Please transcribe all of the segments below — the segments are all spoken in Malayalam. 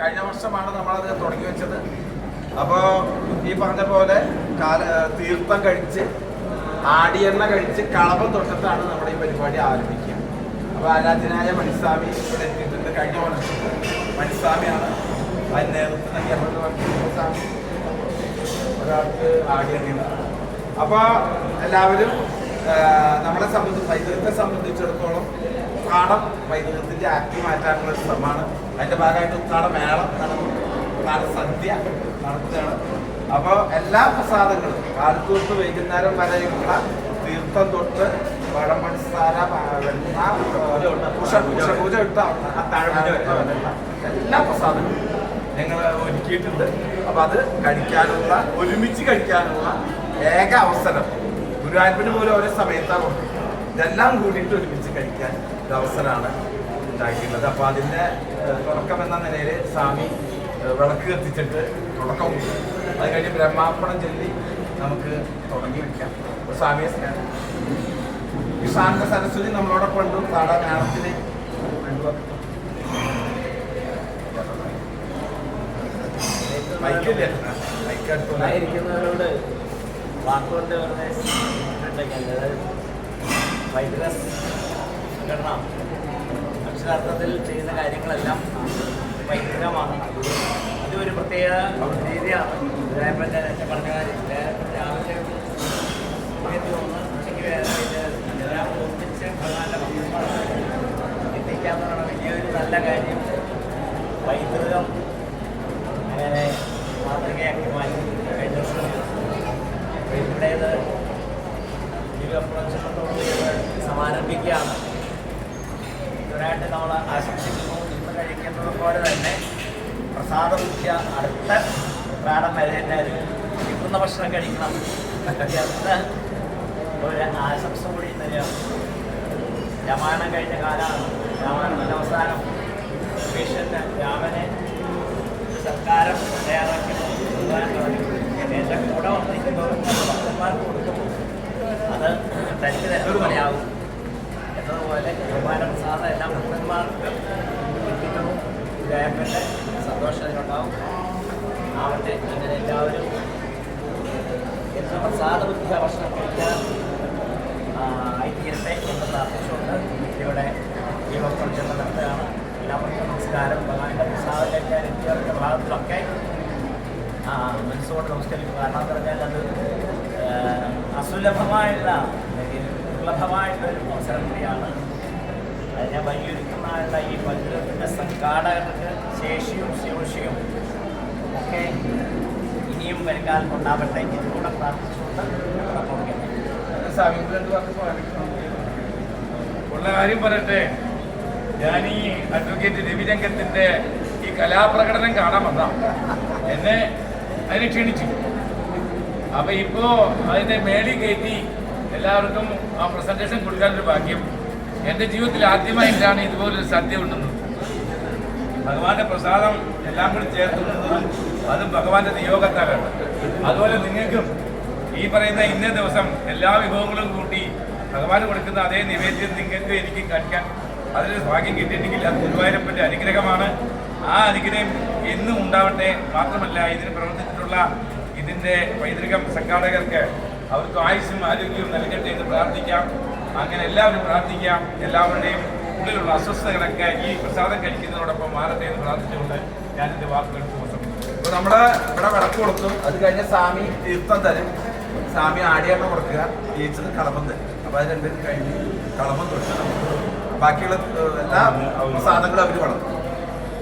കഴിഞ്ഞ വർഷമാണ് നമ്മളത് തുടങ്ങി വെച്ചത്. അപ്പോൾ ഈ പറഞ്ഞ പോലെ കാല തീർത്ഥം കഴിച്ച് ആടിയെണ്ണ കഴിച്ച് കളഭം തൊട്ടത്താണ് നമ്മുടെ ഈ പരിപാടി ആരംഭിക്കുക. അപ്പോൾ ആരാധ്യനായ മണിസ്വാമി ഇവിടെ എത്തിയിട്ടുണ്ട്. കഴിഞ്ഞ വർഷം മണിസ്വാമിയാണ് അതിന് നേതൃത്വം നൽകിയ സ്വാമി ഒരാൾക്ക് ആടിയെണ്ണ അപ്പോൾ എല്ലാവരും നമ്മളെ സംബന്ധിച്ച് പൈതൃകത്തെ സംബന്ധിച്ചിടത്തോളം ഉത്രാടം വൈദ്യുതത്തിന്റെ ആക്കി മാറ്റാനുള്ള ഒരു ശ്രമമാണ്. അതിന്റെ ഭാഗമായിട്ട് ഉത്രാട മേളം നടന്നു ഉത്രാട സദ്യ നടത്തുകയാണ്. അപ്പോൾ എല്ലാ പ്രസാദങ്ങളും കാലത്ത് തൊട്ട് വൈകുന്നേരം വരെയുള്ള തീർത്ഥം തൊട്ട് പഴം പൂജ ഇട്ട എല്ലാ പ്രസാദങ്ങളും ഞങ്ങൾ ഒരുക്കിയിട്ടുണ്ട്. അപ്പൊ അത് കഴിക്കാനുള്ള ഒരുമിച്ച് കഴിക്കാനുള്ള ഏക അവസരം. ഗുരുവായൂരിന് പോലും ഓരോ സമയത്താണ് കൊടുക്കുന്നത് ഇതെല്ലാം കൂടിയിട്ട് ഒരുമിച്ച് കഴിക്കാൻ ഒരു അവസരമാണ് ഉണ്ടാക്കിയിട്ടുള്ളത് അപ്പൊ അതിന്റെ തുടക്കം എന്ന നിലയിൽ സ്വാമി വിളക്ക് കത്തിച്ചിട്ട് തുടക്കം. അത് കഴിഞ്ഞ് ബ്രഹ്മാർപ്പണം ചൊല്ലി നമുക്ക് തുടങ്ങി വെക്കാം. അപ്പൊ സ്വാമിയെ സ്നേഹം. ഈ സരസ്വതി നമ്മളോടൊപ്പം ഉണ്ട് താട മേളത്തിന് മൈക്കില്ലേ? വാക്കുകൊണ്ട് പറഞ്ഞ അതായത് വൈദ്യുത സംഘടന അക്ഷരാർത്ഥത്തിൽ ചെയ്യുന്ന കാര്യങ്ങളെല്ലാം വൈദ്യുതമാണ് അതും ഒരു പ്രത്യേക രീതിയാണ്. നേരത്തെ പറഞ്ഞ കാര്യം ഇവരായിട്ട് നമ്മൾ ആശംസിക്കുന്നു. ഇന്ന് കഴിക്കുന്നത് പോലെ തന്നെ പ്രസാദമുഖ്യ അടുത്ത പ്രാടം വരെ തന്നെ ഒരു കിട്ടുന്ന ഭക്ഷണം കഴിക്കണം. എന്ന് ഒരു ആശംസ കൂടി തരികയാണ് രാമായണം കഴിഞ്ഞ കാലമാണ്. രാമായണത്തിന്റെ അവസാനം ഭീഷന്റെ രാമനെ സർക്കാരം തയ്യാറാക്കി എന്റെ കൂടെ വന്നിരിക്കുന്നവർ ഭക്തന്മാർക്ക് കൊടുക്കുമ്പോൾ അത് തനിക്ക് തരുന്നതുപോലെയാകും എന്നതുപോലെ ബഹുമാന പ്രസാദം എല്ലാ ഭക്തന്മാർക്ക് എത്തിക്കണം ജയപ്പന്റെ സന്തോഷം അതിനുണ്ടാവും ആവട്ടെ അങ്ങനെ എല്ലാവരും എത്ര പ്രസാദ ബുദ്ധി ഭക്ഷണം കഴിക്കാൻ ആയിത്തീരട്ടെ എന്ന് പ്രാർത്ഥിച്ചുകൊണ്ട് ഇവിടെ ഈ പ്രവർത്തനം നടത്തുകയാണ്. എല്ലാവർക്കും നമസ്കാരം. ഭഗവാന്റെ പ്രസാദം കഴിക്കാൻ എത്തിയവരുടെ ഭാഗത്തിലൊക്കെ മനസ്സുകൊണ്ട് നമസ്കരിക്കും കാരണം എന്ന് പറഞ്ഞാൽ അത് ആ, അസുലഭമായുള്ള അല്ലെങ്കിൽ ദുർലഭമായിട്ടുള്ള ഒരു അവസരം കൂടിയാണ് അതിനെ വഴിയൊരുക്കുന്നതായുള്ള ഈ മന്ദിരത്തിന്റെ സംഘാടകർക്ക് ശേഷിയും ശേഷിയും ഒക്കെ ഇനിയും വരുകാലം ഉണ്ടാവട്ടെ ഇതിലൂടെ പ്രാർത്ഥിച്ചുകൊണ്ട് കാര്യം പറയട്ടെ. ഞാൻ ഈ അഡ്വക്കേറ്റ് രവിരംഗത്തിന്റെ ഈ കലാപ്രകടനം കാണാൻ വന്ന എന്നെ അതിനെ ക്ഷണിച്ചു. അപ്പൊ ഇപ്പോ അതിന്റെ മേളി കയറ്റി എല്ലാവർക്കും ആ പ്രസന്റേഷൻ കൊടുക്കാനൊരു ഭാഗ്യം. എന്റെ ജീവിതത്തിൽ ആദ്യമായിട്ടാണ് ഇതുപോലൊരു സദ്യ ഉണ്ടെന്നത്. ഭഗവാന്റെ പ്രസാദം എല്ലാം കൂടി ചേർത്തുന്നത് അതും ഭഗവാന്റെ നിയോഗത്താലാണ്. അതുപോലെ നിങ്ങൾക്കും ഈ പറയുന്ന ഇന്ന ദിവസം എല്ലാ വിഭവങ്ങളും കൂട്ടി ഭഗവാന് കൊടുക്കുന്ന അതേ നിവേദ്യം നിങ്ങൾക്ക് എനിക്ക് കഴിക്കാൻ അതിന് ഭാഗ്യം കിട്ടിയിട്ടെങ്കിൽ അത് ഗുരുവായൂരപ്പന്റെ അനുഗ്രഹമാണ്. ആ അനുഗ്രഹം എന്നും ഉണ്ടാവട്ടെ മാത്രമല്ല ഇതിന് പ്രവർത്തിച്ചിട്ടുള്ള ഇതിന്റെ പൈതൃകം സംഘാടകർക്ക് അവർക്ക് ആയുസ്സും ആരോഗ്യവും നൽകട്ടെ എന്ന് പ്രാർത്ഥിക്കാം. അങ്ങനെ എല്ലാവരും പ്രാർത്ഥിക്കാം. എല്ലാവരുടെയും ഉള്ളിലുള്ള അസ്വസ്ഥതകളൊക്കെ ഈ പ്രസാദം കഴിക്കുന്നതോടൊപ്പം മാറട്ടെ എന്ന് പ്രാർത്ഥിച്ചുകൊണ്ട് എന്റെ വാക്കുകൾ അപ്പൊ നമ്മൾ ഇവിടെ വിളക്ക് കൊടുക്കും അത് കഴിഞ്ഞ സ്വാമി തീർത്ഥം തരും. സ്വാമി ആടിയെണ്ണ കൊടുക്കുക. ജയിച്ചത് കളമം തരും. അപ്പൊ അത് രണ്ടും കഴിഞ്ഞ് കളമം തൊട്ട് ബാക്കിയുള്ള എല്ലാ പ്രസാദങ്ങളും അവർ വളർത്തും.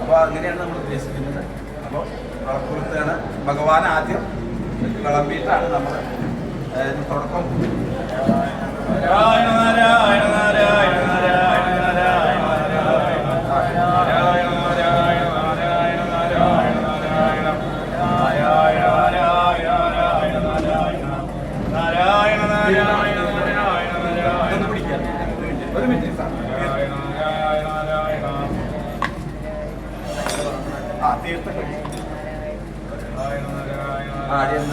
അപ്പൊ അങ്ങനെയാണ് നമ്മൾ ഉദ്ദേശിക്കുന്നത്. അപ്പോൾ വിളക്ക് കൊടുത്താണ് ഭഗവാൻ ആദ്യം. വിളമ്പിയിട്ടാണ് നമ്മൾ തുടക്കം. ആദ്യം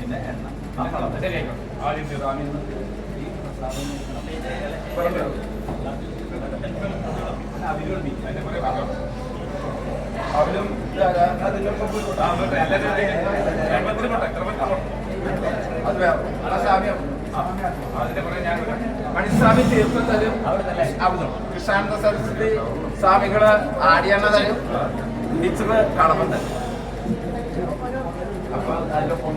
പിന്നെ എണ്ണ ആദ്യം റാമിൽ നിന്ന് ഈ പ്രസാദം അതിലുണ്ട് അതിനെ പറയാം അവരും. അത് വേറെ ആ സാമ്യം അതിന്റെ പുറകെ ഞാൻ. മണിസ്വാമി തീർത്ഥം തരും കൃഷ്ണാനന്ദ സരസ്വതി സ്വാമികൾ ആടിയണ്ണ തരും ടീച്ചറ് കടമം തരും അപ്പൊ അതിന്റെ ഒപ്പം